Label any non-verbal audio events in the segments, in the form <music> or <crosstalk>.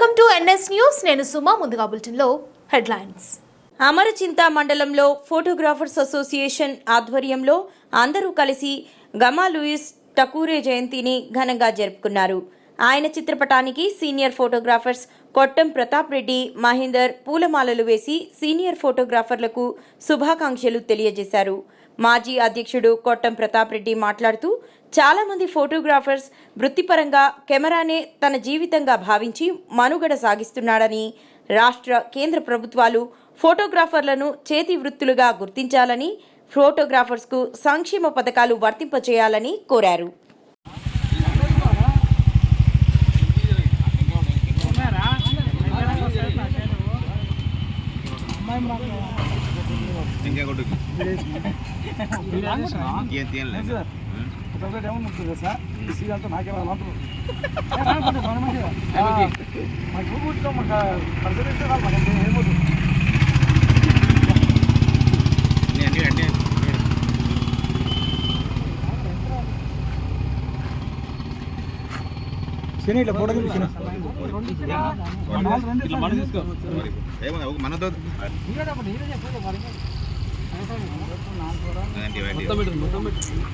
Welcome to NS news. నేను సుమా ముందుగా బులెటిన్లో హెడ్లైన్స్. అమరచింత మండలంలో ఫోటోగ్రాఫర్స్ అసోసియేషన్ ఆధ్వర్యంలో అందరూ కలిసి గమా లూయిస్ టకూరే జయంతిని ఘనంగా జరుపుకున్నారు. ఆయన చిత్రపటానికి సీనియర్ ఫోటోగ్రాఫర్స్ కొట్టం ప్రతాప్ రెడ్డి మహేందర్ పూలమాలలు వేసి సీనియర్ ఫోటోగ్రాఫర్లకు శుభాకాంక్షలు తెలియజేశారు. మాజీ అధ్యక్షుడు కొట్టం ప్రతాప్ రెడ్డి మాట్లాడుతూ చాలా మంది ఫోటోగ్రాఫర్స్ వృత్తిపరంగా కెమెరానే తన జీవితంగా భావించి మనుగడ సాగిస్తున్నాడని రాష్ట్ర కేంద్ర ప్రభుత్వాలు ఫోటోగ్రాఫర్లను చేతి వృత్తులుగా గుర్తించాలని ఫోటోగ్రాఫర్స్కు సంక్షేమ పథకాలు వర్తింపచేయాలని కోరారు. ఇంకా ఒకటి ఏమో ముట్టుతుంది సార్? ఈ అంతా నాకే <laughs> మాకు పరిశీలిస్తే వాళ్ళు మాకు ఏమవుతుంది శని ఇట్లా ఏమన్నా ఒక మనతో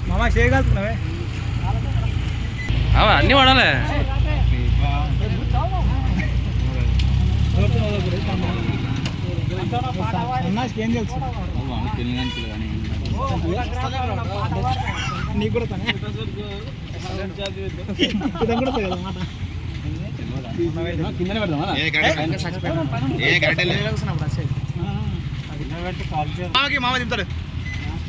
మామ చేయగలుగుతున్నావే అవ అన్ని వాడాలి అన్నాకి ఏం తెలుసు నీకు కూడా తనే ఇదని కూడా కదా మాట కిందనే పెడదామా ఏ కరెక్ట్ ఏ కరెక్ట్ లేదు మామకి మామ తింటాడు